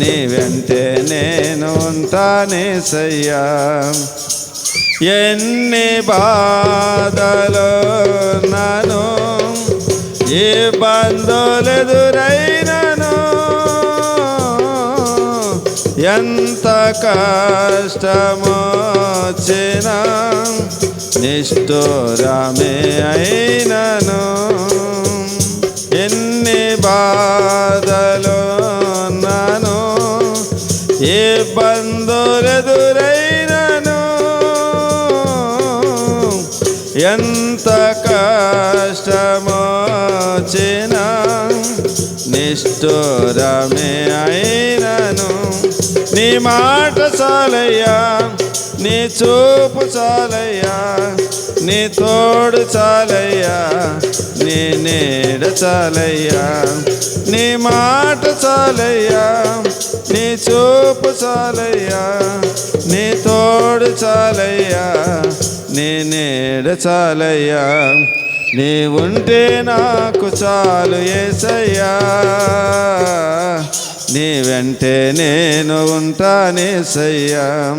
నీ వెంటే నేను ఉంటానేసయ్యా ఎన్ని బాధలు నను ఏ బంధువులు ఎంత కష్టమో వచ్చిన నిష్ఠురమే అయినను. ఎంత కష్టమోచిన నిష్ఠురమే అయినను. నీ మాట చాలయ్యా నీ చూపు చాలయ్యా నీ తోడు చాలయ్యా నీ నీడ చాలయ్యా. నీ మాట చాలయ్యా నీ చూపు చాలయ్యా నీ తోడు చాలయ్యా నీ నీడ చాలయ్యా. నీ ఉంటే నాకు చాలు ఏసయ్యా. నీ వెంటే నేను ఉంటానేసయ్యా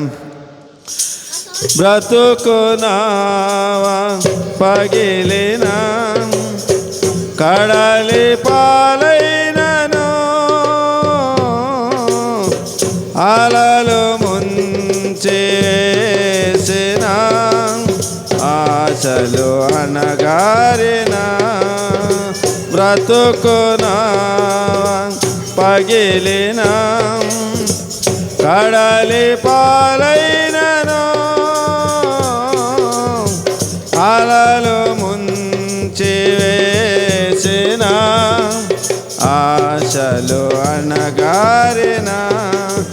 బ్రతుకునావా పగిలిన కడలి పాల అలలు ముంచేసిన ఆశలు అనగారిన బ్రతుకున పగిలిన కడలి పాలైనను అలలు ముంచివేసిన ఆశలు అనగారినా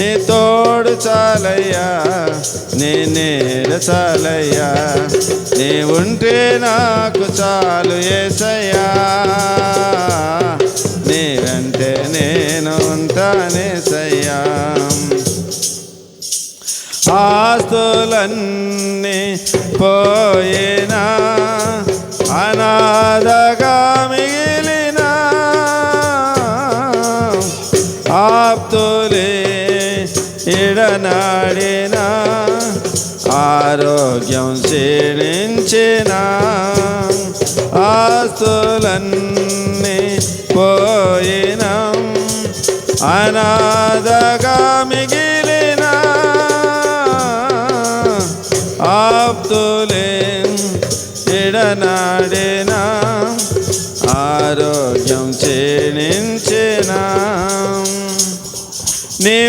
నీ తోడు చాలయ్యా నీ నీడ చాలయ్యా. నీ ఉంటే నాకు చాలు ఏసయ్యా. నీ వెంటే నేను ఉంటానేసయ్యా ఆస్తులన్నీ పోయినా అనాథగా మిగిలిన ఆప్తులే ఇడనాడిన ఆరోగ్యం క్షీణించిన? ఆస్తులన్నీ పోయిన. అనాథగా మిగిలిన ఆప్తులే ఎడనాడిన? ఆరోగ్యం క్షీణించిన? నీ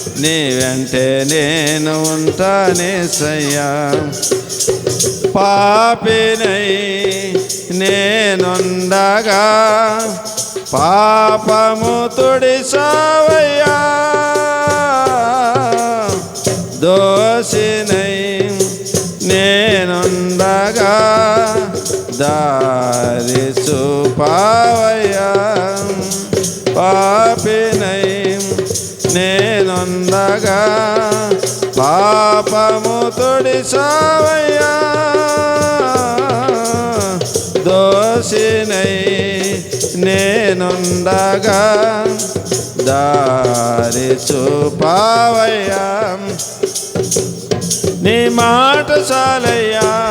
నీ వెంటే నేను ఉంటానే సయ్యా. పాపినై నేనుండగా పాపము తుడిసావయ్యా దోషినై నేనుండగా దారి చూపావయ్యా. పాపినై నేనుండగా పాపము తొడిసావయ్యా. దోషినై నేనుండగా దారి చూపావయ్యా. నీ మాట చాలయ్యా.